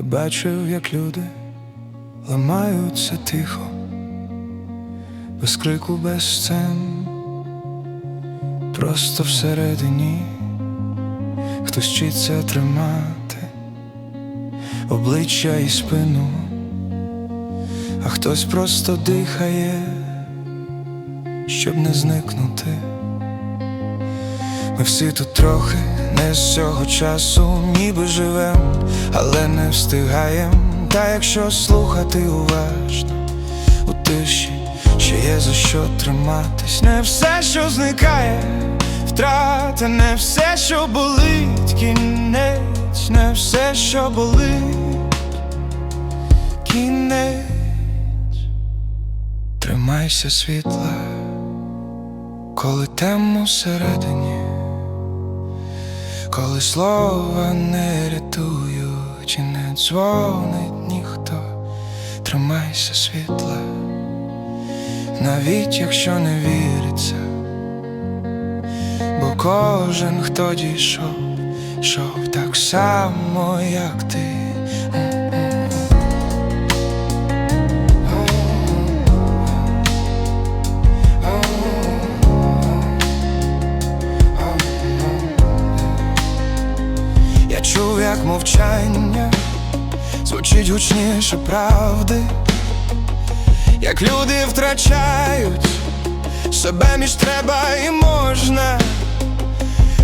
бачив, як люди ламаються тихо, без крику, без сцен, просто всередині хтось вчиться тримати обличчя і спину, а хтось просто дихає, щоб не зникнути. Ми всі тут трохи не з цього часу, ніби живем, але не встигаєм. Та якщо слухати уважно у тиші, ще є за що триматись. Не все, що зникає, втрата, не все, що болить, кінець, не все, що болить, кінець. Тримайся світла, коли темно всередині. Коли слова не рятують і не дзвонить ніхто, тримайся світла, навіть якщо не віриться, бо кожен, хто дійшов, йшов так само, як ти. Звучить гучніше правди, як люди втрачають себе між треба і можна.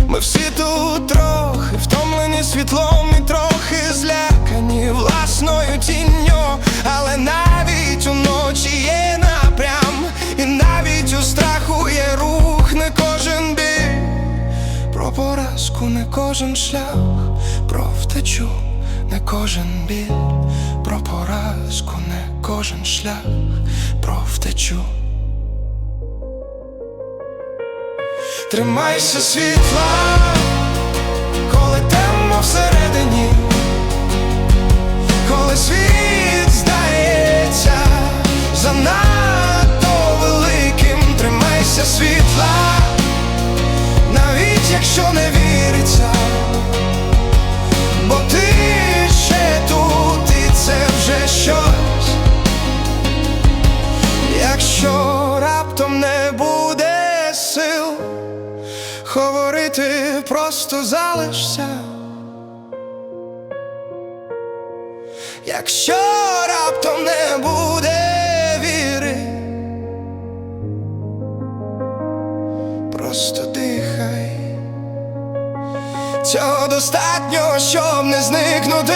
Ми всі тут трохи втомлені світлом і трохи злякані власною тінню, але навіть уночі є напрям, і навіть у страху є рух, не кожен біль. Про поразку не кожен шлях, про втечу не кожен біль, про поразку не кожен шлях, про втечу. Тримайся світла, коли темно всередині, коли світ говорити просто залишся. Якщо раптом не буде віри, просто дихай. Цього достатньо, щоб не зникнути.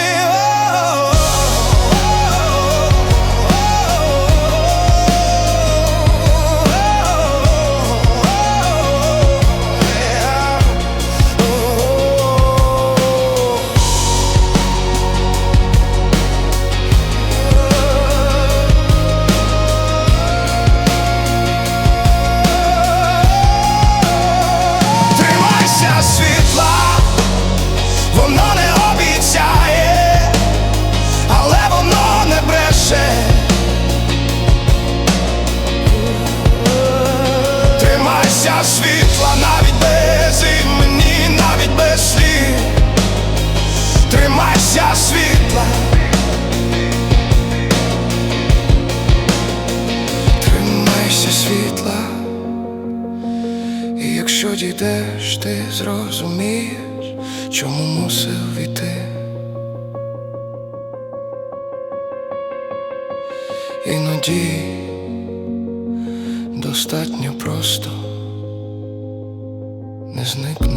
Бреше. Тримайся світла навіть без імені, навіть без слів. Тримайся світла. Тримайся світла. І якщо дійдеш, ти зрозумієш, чому мусив іти. Іноді достатньо просто не зникнути.